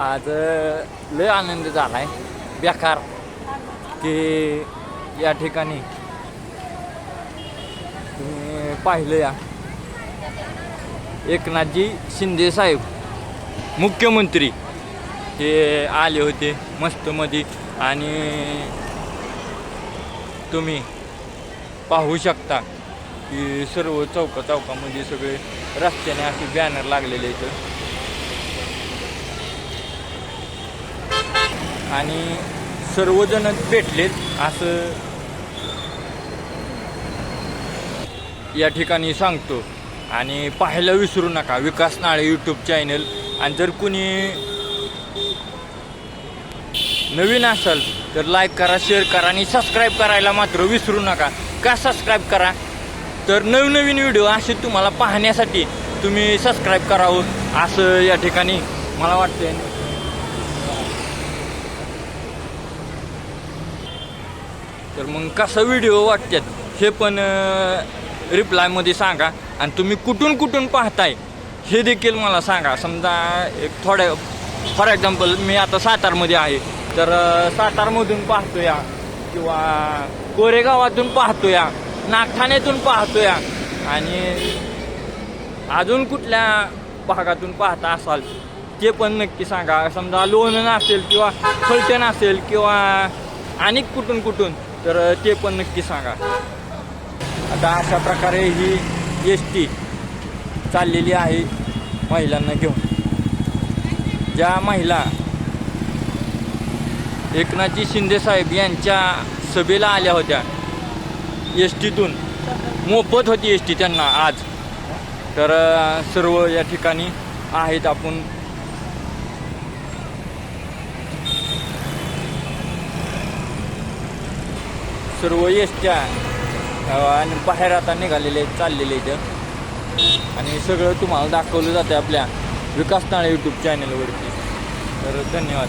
आज लय आनंद झाला आहे बेकार की या ठिकाणी तुम्ही पाहिलं या. एकनाथजी शिंदे साहेब मुख्यमंत्री हे आले होते मस्तमध्ये आणि तुम्ही पाहू शकता की सर्व चौका चौकामध्ये सगळे रस्त्याने असे बॅनर लागलेले आहेत. आणि सर्वजण भेटलेत असं या ठिकाणी सांगतो. आणि पाहायला विसरू नका विकास नाळे यूट्यूब चॅनल आणि जर कुणी नवीन असाल तर लाईक करा शेअर करा आणि सबस्क्राईब करायला मात्र विसरू नका. का सबस्क्राईब करा? तर नवनवीन व्हिडिओ असे तुम्हाला पाहण्यासाठी तुम्ही सबस्क्राईब करावं असं या ठिकाणी मला वाटतंय. तर मग कसा व्हिडिओ वाटतात हे पण रिप्लायमध्ये सांगा. आणि तुम्ही कुठून कुठून पाहताय हे देखील मला सांगा. समजा एक थोड्या फॉर एक्झाम्पल मी आता सातारमध्ये आहे. तर सातारमधून पाहतो या किंवा कोरेगावातून पाहतो या नागठाण्यातून पाहतो या आणि अजून कुठल्या भागातून पाहता असाल ते पण नक्की सांगा. समजा लोणन असेल किंवा फलटण असेल किंवा अनेक कुठून कुठून तर ते पण नक्की सांगा. आता अशा प्रकारे ही एस टी चाललेली आहे महिलांना घेऊन. ज्या महिला एकनाथजी शिंदे साहेब यांच्या सभेला आल्या होत्या एस टीतून. मोफत होती एस टी त्यांना आज. तर सर्व या ठिकाणी आहेत आपण सर्व एसट्या आणि बाहेर आता निघालेले आहेत चाललेले इथं. आणि सगळं तुम्हाला दाखवलं जातं आपल्या विकास नाळे यूट्यूब चॅनलवरती तर धन्यवाद.